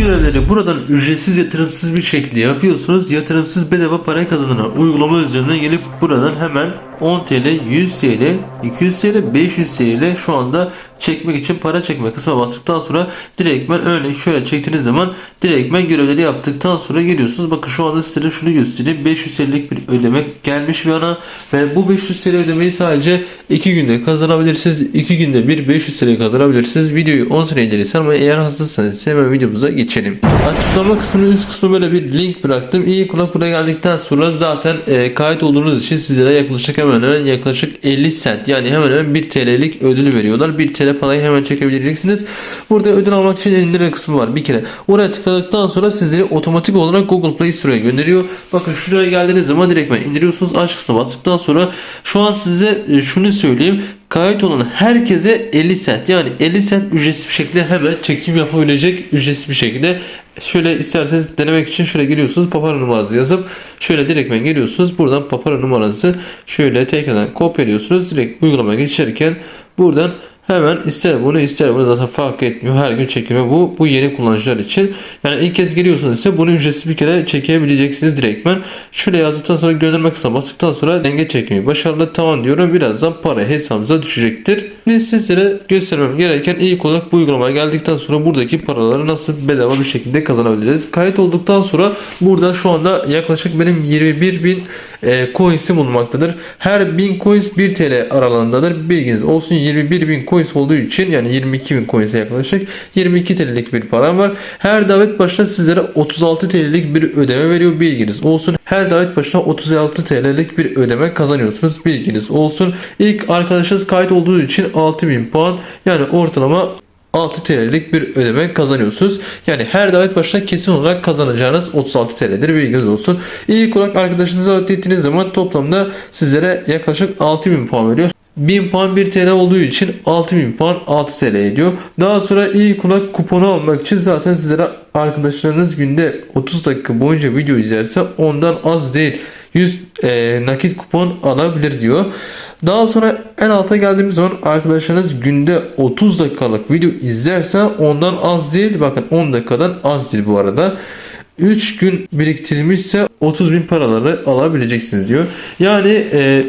görevleri buradan ücretsiz yatırımsız bir şekilde yapıyorsunuz. Yatırımsız bedava para kazanan uygulama üzerinden gelip buradan hemen 10 TL, 100 TL, 200 TL, 500 TL ile şu anda çekmek için para çekme kısmına bastıktan sonra direktmen örnek şöyle çektiğiniz zaman direktmen görevleri yaptıktan sonra geliyorsunuz. Bakın şu anda size şunu göstereyim. 500 TL'lik bir ödeme gelmiş bir ana ve bu 500 TL ödemeyi sadece 2 günde kazanabilirsiniz. 2 günde bir 500 TL kazanabilirsiniz. Videoyu 10 sene incelirsen ama eğer hazırsanız ise hemen videomuza geçelim. Açıklama kısmının üst kısmına böyle bir link bıraktım. İyi kulak buraya geldikten sonra zaten e, kayıt olduğunuz için sizlere yaklaşık hemen hemen yaklaşık 50 cent yani hemen hemen 1 TL'lik ödül veriyorlar. 1 TL parayı hemen çekebileceksiniz. Burada ödül almak için elinde kısmı var bir kere. Oraya tıkladıktan sonra sizleri otomatik olarak Google Play Store'a gönderiyor. Bakın şuraya geldiğiniz zaman direktmen indiriyorsunuz. Aç kısmına bastıktan sonra şu an size e, şunu söyleyeyim. Kayıt olan herkese 50 cent yani 50 cent ücretsiz bir şekilde hemen çekim yapabilecek ücretsiz bir şekilde şöyle isterseniz denemek için şöyle giriyorsunuz papara numarası yazıp şöyle direktmen geliyorsunuz buradan papara numarası şöyle tekrardan kopyalıyorsunuz. Direkt uygulamaya geçerken buradan Hemen ister bunu ister bunu zaten fark etmiyor. Her gün çekimi bu. Bu yeni kullanıcılar için. Yani ilk kez geliyorsanız ise bunu ücretsiz bir kere çekebileceksiniz direktmen. Şöyle yazdıktan sonra göndermek kısmına bastıktan sonra denge çekimi başarılı tamam diyorum. Birazdan para hesabımıza düşecektir. Ve sizlere göstermem gereken ilk olarak bu uygulamaya geldikten sonra buradaki paraları nasıl bedava bir şekilde kazanabiliriz. Kayıt olduktan sonra burada şu anda yaklaşık benim 21 bin e, coins'im bulunmaktadır. Her 1000 coins 1 TL aralığındadır. Bilginiz olsun 21 bin coins olduğu için yani 22 bin coins'e yaklaşık 22 TL'lik bir param var. Her davet başına sizlere 36 TL'lik bir ödeme veriyor. Bilginiz olsun. Her davet başına 36 TL'lik bir ödeme kazanıyorsunuz. Bilginiz olsun. İlk arkadaşınız kayıt olduğu için 6000 puan yani ortalama 6 TL'lik bir ödeme kazanıyorsunuz. Yani her davet başına kesin olarak kazanacağınız 36 TL'dir bilginiz olsun. İlk olarak arkadaşınızı davet ettiğiniz zaman toplamda sizlere yaklaşık 6000 puan veriyor. 1000 puan 1 TL olduğu için 6000 puan 6 TL ediyor. Daha sonra ilk olarak kuponu almak için zaten sizlere arkadaşlarınız günde 30 dakika boyunca video izlerse ondan az değil 100 e, nakit kupon alabilir diyor. Daha sonra en alta geldiğimiz zaman arkadaşlarınız günde 30 dakikalık video izlerse ondan az değil. Bakın 10 dakikadan az değil bu arada. 3 gün biriktirilmişse 30 bin paraları alabileceksiniz diyor. Yani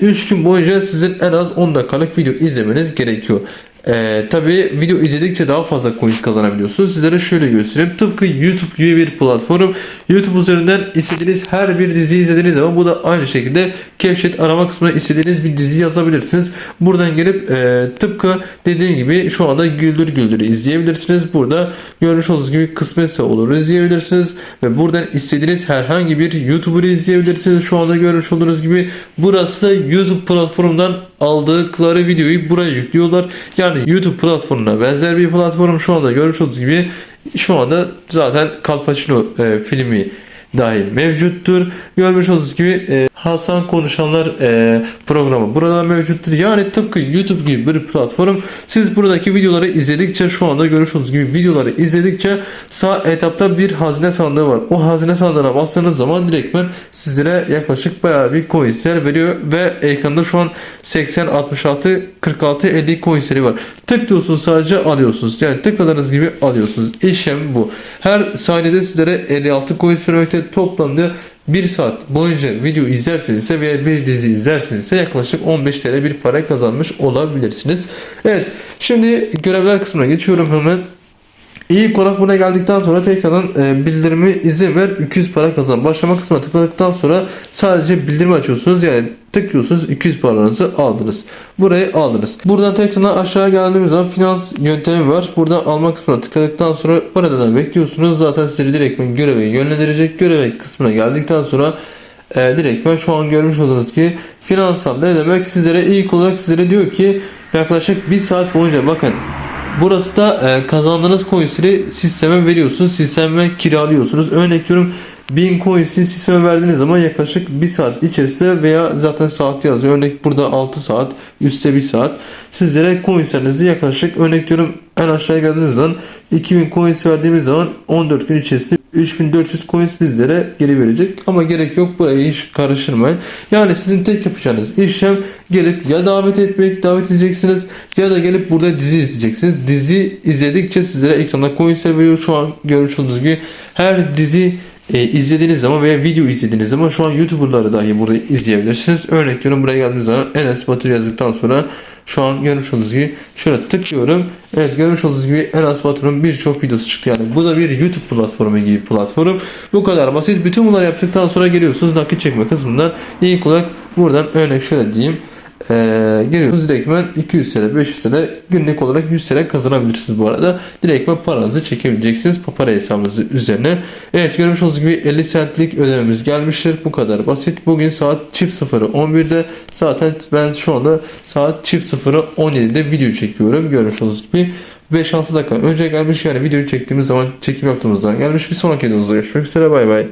3 gün boyunca sizin en az 10 dakikalık video izlemeniz gerekiyor. Ee, Tabi video izledikçe daha fazla coins kazanabiliyorsunuz. Sizlere şöyle göstereyim. Tıpkı YouTube gibi bir platform. YouTube üzerinden istediğiniz her bir diziyi izlediğiniz zaman bu da aynı şekilde Capshet arama kısmına istediğiniz bir dizi yazabilirsiniz. Buradan gelip e, tıpkı dediğim gibi şu anda Güldür Güldür'ü izleyebilirsiniz. Burada görmüş olduğunuz gibi kısmetse olur izleyebilirsiniz. Ve buradan istediğiniz herhangi bir YouTuber'ı izleyebilirsiniz. Şu anda görmüş olduğunuz gibi burası da YouTube platformundan aldıkları videoyu buraya yüklüyorlar. Yani YouTube platformuna benzer bir platform şu anda görmüş olduğunuz gibi şu anda zaten Calpacino e, filmi dahil mevcuttur. Görmüş olduğunuz gibi e, Hasan Konuşanlar e, programı burada mevcuttur. Yani tıpkı YouTube gibi bir platform. Siz buradaki videoları izledikçe şu anda görmüş olduğunuz gibi videoları izledikçe sağ etapta bir hazine sandığı var. O hazine sandığına bastığınız zaman direktmen sizlere yaklaşık bayağı bir coinsler veriyor ve ekranda şu an 80, 66, 46, 50 coinsleri var. Tıklıyorsunuz sadece alıyorsunuz. Yani tıkladığınız gibi alıyorsunuz. İşlem bu. Her saniyede sizlere 56 coins vermekte toplamda 1 saat boyunca video izlerseniz ise veya bir dizi izlerseniz ise yaklaşık 15 TL bir para kazanmış olabilirsiniz. Evet şimdi görevler kısmına geçiyorum hemen. İlk olarak buna geldikten sonra tekrardan e, bildirimi izin ver 200 para kazan. Başlama kısmına tıkladıktan sonra sadece bildirimi açıyorsunuz. Yani tıklıyorsunuz 200 paranızı aldınız. Burayı aldınız. Buradan tekrardan aşağı geldiğimiz zaman finans yöntemi var. Burada alma kısmına tıkladıktan sonra paradan bekliyorsunuz. Zaten sizi direktmen göreve yönlendirecek. Göreve kısmına geldikten sonra e, direktmen şu an görmüş olduğunuz ki finansal ne demek sizlere ilk olarak sizlere diyor ki yaklaşık bir saat boyunca bakın Burası da e, kazandığınız coinsleri sisteme veriyorsunuz. Sisteme kiralıyorsunuz. Örnek veriyorum 1000 coins'i sisteme verdiğiniz zaman yaklaşık 1 saat içerisinde veya zaten saat yazıyor. Örnek burada 6 saat, üstte 1 saat. Sizlere coinslerinizi yaklaşık örnek veriyorum en aşağıya geldiğiniz zaman 2000 coins verdiğimiz zaman 14 gün içerisinde 3400 coins bizlere geri verecek. Ama gerek yok buraya hiç karıştırmayın. Yani sizin tek yapacağınız işlem gelip ya davet etmek, davet edeceksiniz ya da gelip burada dizi izleyeceksiniz. Dizi izledikçe sizlere ekranda coins veriyor. Şu an görmüş olduğunuz gibi her dizi e, izlediğiniz zaman veya video izlediğiniz zaman şu an YouTuber'ları dahi burada izleyebilirsiniz. Örnek veriyorum buraya geldiğiniz zaman Enes Batur yazdıktan sonra şu an görmüş olduğunuz gibi şöyle tıklıyorum. Evet görmüş olduğunuz gibi Enes Batur'un birçok videosu çıktı yani. Bu da bir YouTube platformu gibi platform. Bu kadar basit. Bütün bunları yaptıktan sonra geliyorsunuz nakit çekme kısmından. İlk olarak buradan örnek şöyle diyeyim. Ee, geliyorsunuz direktmen 200 TL 500 TL günlük olarak 100 TL kazanabilirsiniz bu arada. Direktmen paranızı çekebileceksiniz para hesabınızı üzerine. Evet görmüş olduğunuz gibi 50 centlik ödememiz gelmiştir. Bu kadar basit. Bugün saat çift sıfırı 11'de zaten ben şu anda saat çift sıfırı 17'de video çekiyorum. Görmüş olduğunuz gibi 5-6 dakika önce gelmiş yani videoyu çektiğimiz zaman çekim yaptığımızda gelmiş bir sonraki videomuzda görüşmek üzere bay bay.